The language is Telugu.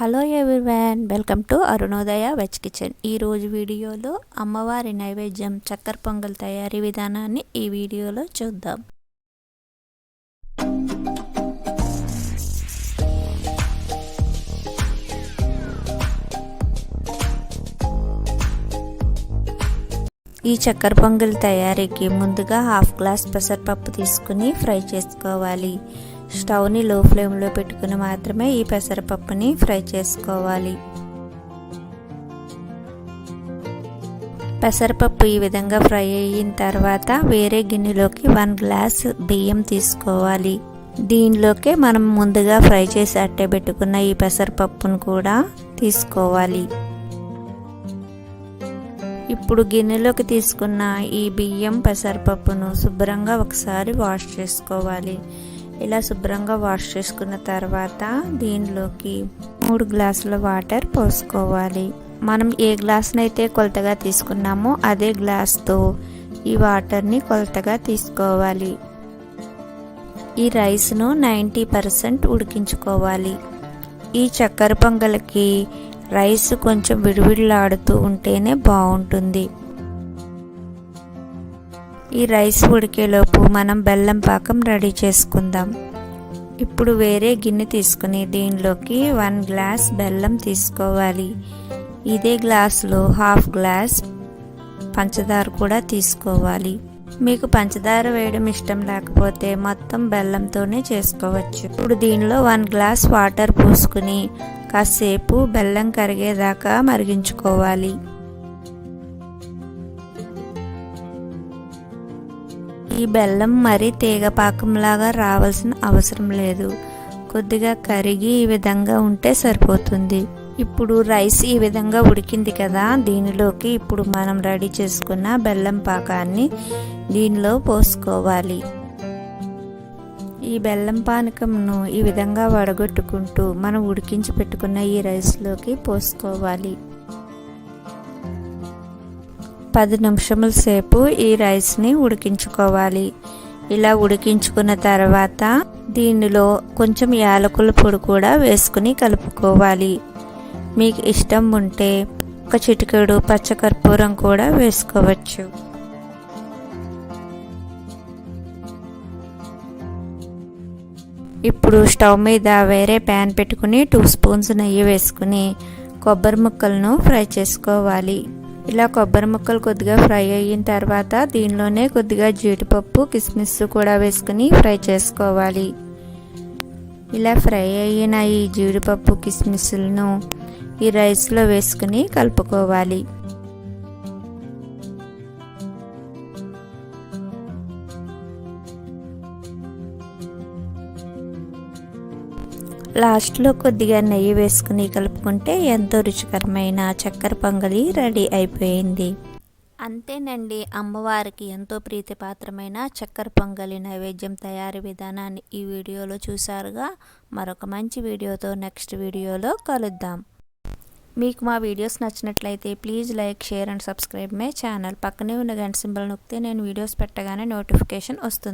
Hello everyone welcome to Arunodaya veg kitchen. ఈరోజు వీడియోలో అమ్మవారి నైవేద్యం చక్కెర పొంగల్ తయారీ విధానాన్ని ఈ వీడియోలో చూద్దాం. ఈ చక్కెర పొంగల్ తయారీకి ముందుగా హాఫ్ గ్లాస్ పెసరపప్పు తీసుకుని ఫ్రై చేసుకోవాలి. స్టవ్ని లో ఫ్లేమ్లో పెట్టుకుని మాత్రమే ఈ పెసరపప్పుని ఫ్రై చేసుకోవాలి. పెసరపప్పు ఈ విధంగా ఫ్రై అయిన తర్వాత వేరే గిన్నెలోకి వన్ గ్లాస్ బియ్యం తీసుకోవాలి. దీనిలోకి మనం ముందుగా ఫ్రై చేసి అట్టే పెట్టుకున్న ఈ పెసరపప్పును కూడా తీసుకోవాలి. ఇప్పుడు గిన్నెలోకి తీసుకున్న ఈ బియ్యం పెసరపప్పును శుభ్రంగా ఒకసారి వాష్ చేసుకోవాలి. ఇలా శుభ్రంగా వాష్ చేసుకున్న తర్వాత దీనిలోకి మూడు గ్లాసుల వాటర్ పోసుకోవాలి. మనం ఏ గ్లాస్నైతే కొలతగా తీసుకున్నామో అదే గ్లాస్తో ఈ వాటర్ని కొలతగా తీసుకోవాలి. ఈ రైస్ను నైంటీ పర్సెంట్ ఉడికించుకోవాలి. ఈ చక్కెర పొంగలికి రైస్ కొంచెం విడివిడిలాడుతూ ఉంటేనే బాగుంటుంది. ఈ రైస్ ఉడికేలోపు మనం బెల్లం పాకం రెడీ చేసుకుందాం. ఇప్పుడు వేరే గిన్నె తీసుకుని దీనిలోకి వన్ గ్లాస్ బెల్లం తీసుకోవాలి. ఇదే గ్లాసులో హాఫ్ గ్లాస్ పంచదార కూడా తీసుకోవాలి. మీకు పంచదార వేయడం ఇష్టం లేకపోతే మొత్తం బెల్లంతోనే చేసుకోవచ్చు. ఇప్పుడు దీనిలో వన్ గ్లాస్ వాటర్ పోసుకుని కాసేపు బెల్లం కరిగేదాకా మరిగించుకోవాలి. ఈ బెల్లం మరీ తీగపాకంలాగా రావాల్సిన అవసరం లేదు. కొద్దిగా కరిగి ఈ విధంగా ఉంటే సరిపోతుంది. ఇప్పుడు రైస్ ఈ విధంగా ఉడికింది కదా దీనిలోకి ఇప్పుడు మనం రెడీ చేసుకున్న బెల్లం పాకాన్ని దీనిలో పోసుకోవాలి. ఈ బెల్లం పానకంను ఈ విధంగా వడగొట్టుకుంటూ మనం ఉడికించి పెట్టుకున్న ఈ రైస్లోకి పోసుకోవాలి. పది నిమిషముల సేపు ఈ రైస్ని ఉడికించుకోవాలి. ఇలా ఉడికించుకున్న తర్వాత దీనిలో కొంచెం యాలకుల పొడి కూడా వేసుకుని కలుపుకోవాలి. మీకు ఇష్టం ఉంటే ఒక చిటికెడు పచ్చకర్పూరం కూడా వేసుకోవచ్చు. ఇప్పుడు స్టవ్ మీద వేరే ప్యాన్ పెట్టుకుని టూ స్పూన్స్ నెయ్యి వేసుకుని కొబ్బరి ముక్కలను ఫ్రై చేసుకోవాలి. ఇలా కొబ్బరి ముక్కలు కొద్దిగా ఫ్రై అయిన తర్వాత దీనిలోనే కొద్దిగా జీడిపప్పు కిస్మిస్ కూడా వేసుకుని ఫ్రై చేసుకోవాలి. ఇలా ఫ్రై అయిన ఈ జీడిపప్పు కిస్మిస్లను ఈ రైస్లో వేసుకుని కలుపుకోవాలి. లాస్ట్లో కొద్దిగా నెయ్యి వేసుకుని కలుపుకుంటే ఎంతో రుచికరమైన చక్కెర పొంగలి రెడీ అయిపోయింది. అంతేనండి అమ్మవారికి ఎంతో ప్రీతిపాత్రమైన చక్కెర పొంగలి నైవేద్యం తయారీ విధానాన్ని ఈ వీడియోలో చూసారుగా మరొక మంచి వీడియోతో నెక్స్ట్ వీడియోలో కలుద్దాం. మీకు మా వీడియోస్ నచ్చినట్లయితే please like share and subscribe my channel. పక్కనే ఉన్న గంట సింబల్ నొక్కితే నేను వీడియోస్ పెట్టగానే నోటిఫికేషన్ వస్తుంది.